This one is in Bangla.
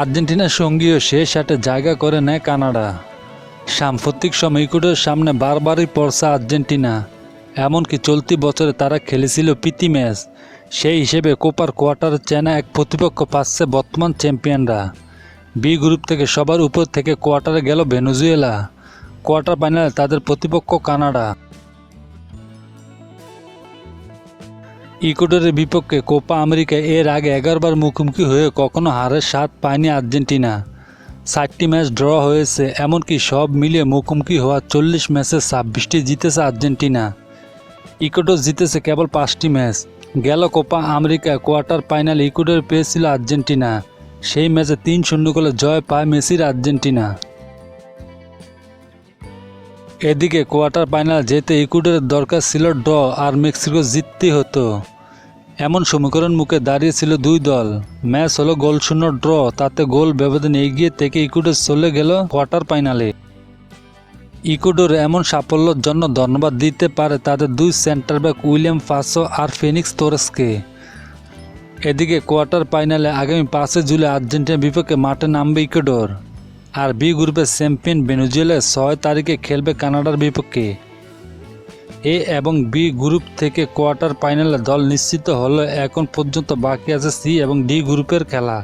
আর্জেন্টিনার সঙ্গীও শেষ আটে জায়গা করে নেয় কানাডা। সাম্প্রতিক সময় ইকুয়েডরের সামনে বারবারই পড়ছে আর্জেন্টিনা। এমনকি চলতি বছরে তারা খেলেছিল প্রীতি ম্যাচ। সেই হিসেবে কোপার কোয়ার্টার চেনা এক প্রতিপক্ষ পাচ্ছে বর্তমান চ্যাম্পিয়নরা। বি গ্রুপ থেকে সবার উপর থেকে কোয়ার্টারে গেল ভেনেজুয়েলা। কোয়ার্টার ফাইনালে তাদের প্রতিপক্ষ কানাডা। ইকুয়েডরের বিপক্ষে কোপা আমেরিকা এর আগে এগারোবার মুখোমুখি হয়ে কখনো হারের স্বাদ পায়নি আর্জেন্টিনা। ষাটটি ম্যাচ ড্র হয়েছে, এমনকি সব মিলিয়ে মুখোমুখি হওয়া চল্লিশ ম্যাচে ছাব্বিশটি জিতেছে আর্জেন্টিনা। ইকুয়েডর জিতেছে কেবল পাঁচটি ম্যাচ। গেল Copa America quarter final Ecuador পেয়েছিল আর্জেন্টিনা। সেই ম্যাচে তিন শূন্য গোলে জয় পায় মেসির আর্জেন্টিনা। এদিকে কোয়ার্টার ফাইনাল যেতে ইকুয়েডরের দরকার ছিল ড আর মেক্সিকো জিততে হতো। এমন সমীকরণ মুখে দাঁড়িয়েছিল দুই দল। ম্যাচ হলো গোল শূন্য, ড্র। তাতে গোল ব্যবধান এগিয়ে থেকে ইকুয়েডর চলে গেল কোয়ার্টার ফাইনালে। ইকুয়েডর এমন সাফল্যের জন্য ধন্যবাদ দিতে পারে তাদের দুই সেন্টার ব্যাক উইলিয়াম ফাসো আর ফিনিক্স তোরেসকে। এদিকে কোয়ার্টার ফাইনালে আগামী পাঁচে জুলাই আর্জেন্টিনার বিপক্ষে মাঠে নামবে ইকুয়েডর আর বি গ্রুপের চ্যাম্পিয়ন ভেনুজুয়েলা ছয় তারিখে খেলবে কানাডার বিপক্ষে। এ এবং বি গ্রুপ থেকে কোয়ার্টার ফাইনালে দল নিশ্চিত হলেও এখন পর্যন্ত বাকি আছে সি এবং ডি গ্রুপের খেলা।